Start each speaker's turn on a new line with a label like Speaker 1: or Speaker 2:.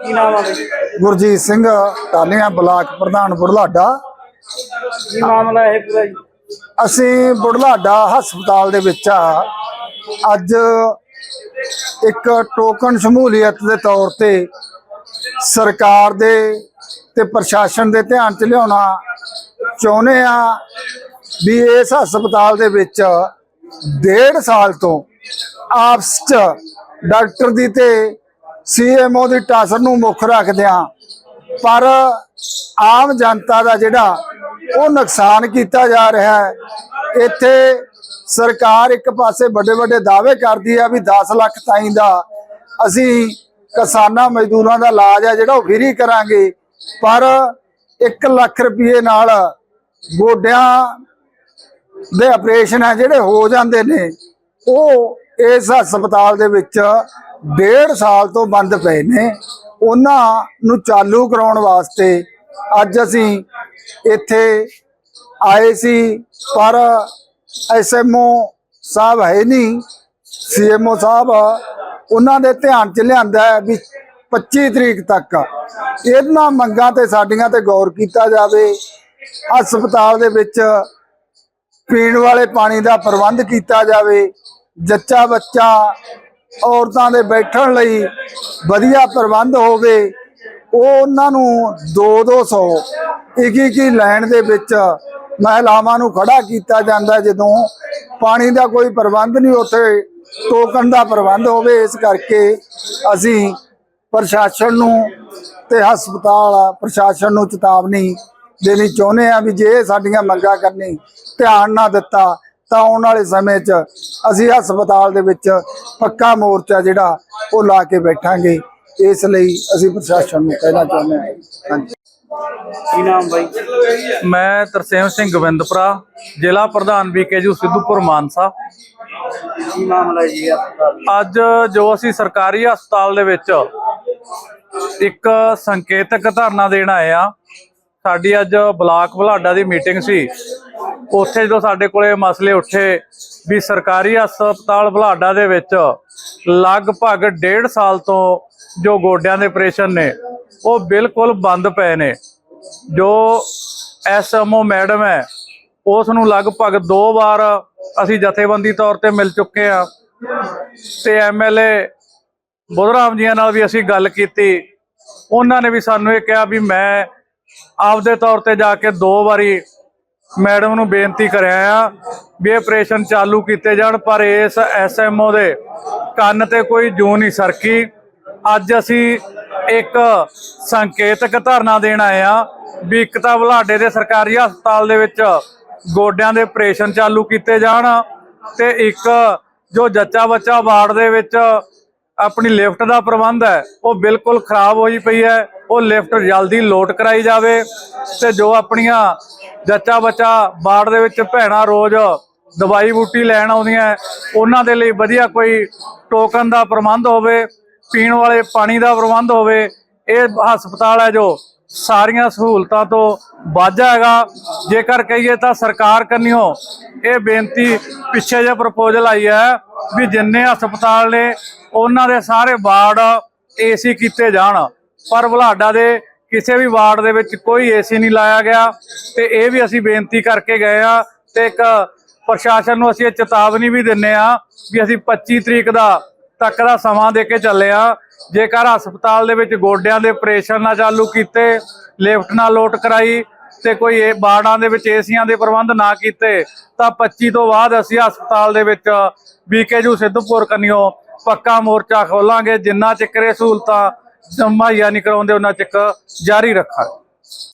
Speaker 1: ਕੀ ਨਾਮ ਆ ਬਈ?
Speaker 2: ਗੁਰਜੀਤ ਸਿੰਘ ਟਾਲੀਆਂ ਬਲਾਕ ਪ੍ਰਧਾਨ ਬੁਢਲਾਡਾ।
Speaker 1: ਕੀ ਮਾਮਲਾ ਇਹ ਪੂਰਾ ਜੀ?
Speaker 2: ਅਸੀਂ ਬੁਢਲਾਡਾ ਹਸਪਤਾਲ ਦੇ ਵਿੱਚ ਆ। ਅੱਜ ਇੱਕ ਟੋਕਨ ਸ਼ਮੂਲੀਅਤ ਦੇ ਤੌਰ ਤੇ ਸਰਕਾਰ ਦੇ ਤੇ ਪ੍ਰਸ਼ਾਸਨ ਦੇ ਧਿਆਨ ਚ ਲਿਆਉਣਾ ਚਾਹੁੰਦੇ ਆ ਵੀ ਇਸ ਹਸਪਤਾਲ ਦੇ ਵਿੱਚ ਡੇਢ ਸਾਲ ਤੋਂ ਆਪਸ ਚ ਡਾਕਟਰ ਦੀ ਤੇ ਸੀਐਮਓ ਦੀ ਟਾਸਰ ਨੂੰ ਮੁੱਖ ਰੱਖਦਿਆਂ ਪਰ ਆਮ ਜਨਤਾ ਦਾ ਜਿਹੜਾ ਉਹ ਨੁਕਸਾਨ ਕੀਤਾ ਜਾ ਰਿਹਾ ਹੈ। ਇੱਥੇ ਸਰਕਾਰ ਇੱਕ ਪਾਸੇ ਵੱਡੇ ਵੱਡੇ ਦਾਅਵੇ ਕਰਦੀ ਹੈ ਵੀ 10 ਲੱਖ ਤਾਈਂ ਦਾ ਅਸੀਂ ਕਿਸਾਨਾਂ ਮਜ਼ਦੂਰਾਂ ਦਾ ਇਲਾਜ ਹੈ ਜਿਹੜਾ ਉਹ ਫਰੀ ਕਰਾਂਗੇ। ਪਰ 1 ਲੱਖ ਰੁਪਏ ਨਾਲ ਗੋਡਿਆਂ ਦੇ ਆਪਰੇਸ਼ਨ ਹੈ ਜਿਹੜੇ ਹੋ ਜਾਂਦੇ ਨੇ, ਉਹ ਇਸ ਹਸਪਤਾਲ ਦੇ ਵਿੱਚ ਡੇਢ ਸਾਲ ਤੋਂ ਬੰਦ ਪਏ ਨੇ। ਉਹਨਾਂ ਨੂੰ ਚਾਲੂ ਕਰਾਉਣ ਵਾਸਤੇ ਅੱਜ ਅਸੀਂ ਇੱਥੇ ਆਏ ਸੀ, ਪਰ ਐਸਐਮਓ ਸਾਹਿਬ ਹੈ ਨਹੀਂ। ਸੀਐਮਓ ਸਾਹਿਬ ਉਹਨਾਂ ਦੇ ਧਿਆਨ ਚ ਲਿਆਂਦਾ ਵੀ 25 ਤਰੀਕ ਤੱਕ ਇਹਨਾਂ ਮੰਗਾਂ ਤੇ ਸਾਡੀਆਂ ਤੇ ਗੌਰ ਕੀਤਾ ਜਾਵੇ, ਹਸਪਤਾਲ ਦੇ ਵਿੱਚ ਪੀਣ ਵਾਲੇ ਪਾਣੀ ਦਾ ਪ੍ਰਬੰਧ ਕੀਤਾ ਜਾਵੇ, ਜੱਚਾ ਬੱਚਾ ਔਰਤਾਂ ਦੇ ਬੈਠਣ ਲਈ ਵਧੀਆ ਪ੍ਰਬੰਧ ਹੋਵੇ, ਉਹ ਉਹਨਾਂ ਨੂੰ 2-200 ਇੱਕ ਇੱਕ ਹੀ ਲਾਈਨ ਦੇ ਵਿੱਚ ਮਹਿਲਾਵਾਂ ਨੂੰ ਖੜਾ ਕੀਤਾ ਜਾਂਦਾ ਜਦੋਂ ਪਾਣੀ ਦਾ ਕੋਈ ਪ੍ਰਬੰਧ ਨਹੀਂ ਉੱਥੇ, ਟੋਕਨ ਦਾ ਪ੍ਰਬੰਧ ਹੋਵੇ, ਇਸ ਕਰਕੇ ਅਸੀਂ ਪ੍ਰਸ਼ਾਸਨ ਨੂੰ ਤੇ ਹਸਪਤਾਲ ਪ੍ਰਸ਼ਾਸਨ ਨੂੰ ਚੇਤਾਵਨੀ ਦੇਣੀ ਚਾਹੁੰਦੇ ਆ ਵੀ ਜੇ ਸਾਡੀਆਂ ਮੰਗਾਂ ਕਰਨੀ ਧਿਆਨ ਨਾ ਦਿੱਤਾ ਤਾਂ ਆਉਣ ਵਾਲੇ ਸਮੇਂ 'ਚ ਅਸੀਂ ਹਸਪਤਾਲ ਦੇ ਵਿੱਚ ਪੱਕਾ ਮੋਰਚਾ ਜਿਹੜਾ ਉਹ ਲਾ ਕੇ ਬੈਠਾਂਗੇ। ਇਸ ਲਈ ਅਸੀਂ ਪ੍ਰਸ਼ਾਸਨ ਨੂੰ ਕਹਿਣਾ ਚਾਹੁੰਦੇ ਹਾਂ। ਹਾਂਜੀ।
Speaker 1: ਕੀ ਨਾਮ ਬਾਈ?
Speaker 3: ਮੈਂ ਤਰਸੇਮ ਸਿੰਘ ਗੋਬਿੰਦਪੁਰਾ ਜ਼ਿਲ੍ਹਾ ਪ੍ਰਧਾਨ ਬੀਕੇਯੂ ਸਿੱਧੂਪੁਰ ਮਾਨਸਾ।
Speaker 1: ਕੀ ਮਾਮਲਾ ਜੀ?
Speaker 3: ਅੱਜ ਜੋ ਅਸੀਂ ਸਰਕਾਰੀ ਹਸਪਤਾਲ ਦੇ ਵਿੱਚ ਇੱਕ ਸੰਕੇਤਕ ਧਰਨਾ ਦੇਣ ਆਏ ਆ ਸਾਡੀ ਅੱਜ ਬਲਾਕ ਬੁਲਾਡਾ ਦੀ ਮੀਟਿੰਗ ਸੀ। ਉੱਥੇ ਜਦੋਂ ਸਾਡੇ ਕੋਲੇ ਮਸਲੇ ਉੱਠੇ ਵੀ ਸਰਕਾਰੀ ਹਸਪਤਾਲ ਬੁਲਾਡਾ ਦੇ ਵਿੱਚ ਲਗਭਗ ਡੇਢ ਸਾਲ ਤੋਂ ਜੋ ਗੋਡਿਆਂ ਦੇ ਆਪਰੇਸ਼ਨ ਨੇ, ਉਹ ਬਿਲਕੁਲ ਬੰਦ ਪਏ ਨੇ। ਜੋ ਐਸਐਮਓ ਮੈਡਮ ਹੈ, ਉਸ ਨੂੰ ਲਗਭਗ ਦੋ ਵਾਰ ਅਸੀਂ ਜਥੇਬੰਦੀ ਤੌਰ ਤੇ ਮਿਲ ਚੁੱਕੇ ਆ ਤੇ ਐਮਐਲਏ ਬੁੱਧਰਾਮ ਜੀਆਂ ਨਾਲ ਵੀ ਅਸੀਂ ਗੱਲ ਕੀਤੀ। ਉਹਨਾਂ ਨੇ ਵੀ ਸਾਨੂੰ ਇਹ ਕਿਹਾ ਵੀ ਮੈਂ ਆਪਦੇ ਤੌਰ ਤੇ ਜਾ ਕੇ ਦੋ ਵਾਰੀ ਮੈਡਮ ਨੂੰ ਬੇਨਤੀ ਕਰਿਆ ਆ ਵੀ ਇਹ ਆਪਰੇਸ਼ਨ ਚਾਲੂ ਕੀਤੇ ਜਾਣ, ਪਰ ਇਸ ਐਸਐਮਓ ਦੇ ਕੰਨ ਤੇ ਕੋਈ ਜੂ ਨਹੀਂ ਸਰਕੀ। ਅੱਜ ਅਸੀਂ ਇੱਕ ਸੰਕੇਤਕ ਧਰਨਾ ਦੇਣ ਆਏ ਆ ਵੀ ਇੱਕ ਤਾਂ ਬੁਲਾਡੇ ਦੇ ਸਰਕਾਰੀ ਹਸਪਤਾਲ ਦੇ ਵਿੱਚ ਗੋਡਿਆਂ ਦੇ ਆਪਰੇਸ਼ਨ ਚਾਲੂ ਕੀਤੇ ਜਾਣ ਤੇ ਇੱਕ ਜੋ ਜੱਚਾ ਬੱਚਾ ਵਾਰਡ ਦੇ ਵਿੱਚ ਆਪਣੀ ਲਿਫਟ ਦਾ ਪ੍ਰਬੰਧ ਹੈ, ਉਹ ਬਿਲਕੁਲ ਖਰਾਬ ਹੋਈ ਪਈ ਹੈ। ਉਹ ਲਿਫਟ ਜਲਦੀ ਲੋਟ ਕਰਾਈ ਜਾਵੇ ਤੇ ਜੋ ਆਪਣੀਆਂ ਜੱਚਾ ਬੱਚਾ ਵਾਰਡ ਦੇ ਵਿੱਚ ਭੈਣਾਂ ਰੋਜ਼ ਦਵਾਈ ਬੂਟੀ ਲੈਣ ਆਉਂਦੀਆਂ, ਉਹਨਾਂ ਦੇ ਲਈ ਵਧੀਆ ਕੋਈ ਟੋਕਨ ਦਾ ਪ੍ਰਬੰਧ ਹੋਵੇ, ਪੀਣ ਵਾਲੇ ਪਾਣੀ ਦਾ ਪ੍ਰਬੰਧ ਹੋਵੇ, ਇਹ ਹਸਪਤਾਲ ਹੈ ਜੋ ਸਾਰੀਆਂ ਸਹੂਲਤਾਂ ਤੋਂ ਵਾਧਾ ਹੈਗਾ। ਜੇਕਰ ਕਹੀਏ ਤਾਂ ਸਰਕਾਰ ਕੰਨਿਓ ਇਹ ਬੇਨਤੀ ਪਿੱਛੇ ਜੇ ਪ੍ਰਪੋਜ਼ਲ ਆਈ ਹੈ ਵੀ ਜਿੰਨੇ ਹਸਪਤਾਲ ਨੇ, ਉਹਨਾਂ ਦੇ ਸਾਰੇ ਵਾਰਡ ਏਸੀ ਕੀਤੇ ਜਾਣ। ਪਰ ਬੁਲਾਡਾ ਦੇ ਕਿਸੇ ਵੀ ਵਾਰਡ ਦੇ ਵਿੱਚ ਕੋਈ ਏਸੀ ਨਹੀਂ ਲਾਇਆ ਗਿਆ ਤੇ ਇਹ ਵੀ ਅਸੀਂ ਬੇਨਤੀ ਕਰਕੇ ਗਏ ਆ ਤੇ ਇੱਕ ਪ੍ਰਸ਼ਾਸਨ ਨੂੰ ਅਸੀਂ ਇਹ ਚੇਤਾਵਨੀ ਵੀ ਦਿੰਨੇ ਆ ਵੀ ਅਸੀਂ 25 ਤਰੀਕ ਦਾ ਤੱਕ ਦਾ ਸਮਾਂ ਦੇ ਕੇ ਚੱਲੇ ਆ। ਜੇਕਰ ਹਸਪਤਾਲ ਦੇ ਵਿੱਚ ਗੋਡਿਆਂ ਦੇ ਆਪਰੇਸ਼ਨ ਨਾ ਚਾਲੂ ਕੀਤੇ, ਲਿਫਟ ਨਾ ਲੋਟ ਕਰਾਈ ਤੇ ਕੋਈ ਇਹ ਬਾੜਾਂ ਦੇ ਵਿੱਚ ਏਸੀਆਂ ਦੇ ਪ੍ਰਬੰਧ ਨਾ ਕੀਤੇ, ਤਾਂ 25 ਤੋਂ ਬਾਅਦ ਅਸੀਂ ਹਸਪਤਾਲ ਦੇ ਵਿੱਚ ਬੀਕੇਯੂ ਸਿੱਧੂਪੁਰ ਕੰਨਿਓ ਪੱਕਾ ਮੋਰਚਾ ਖੋਲਾਂਗੇ। ਜਿੰਨਾ ਚਿਰ ਸਹੂਲਤਾਂ ਮੁਹੱਈਆ ਨਹੀਂ ਕਰਾਉਂਦੇ ਉਹਨਾਂ ਚਿਰ ਜਾਰੀ ਰੱਖਾਂਗੇ।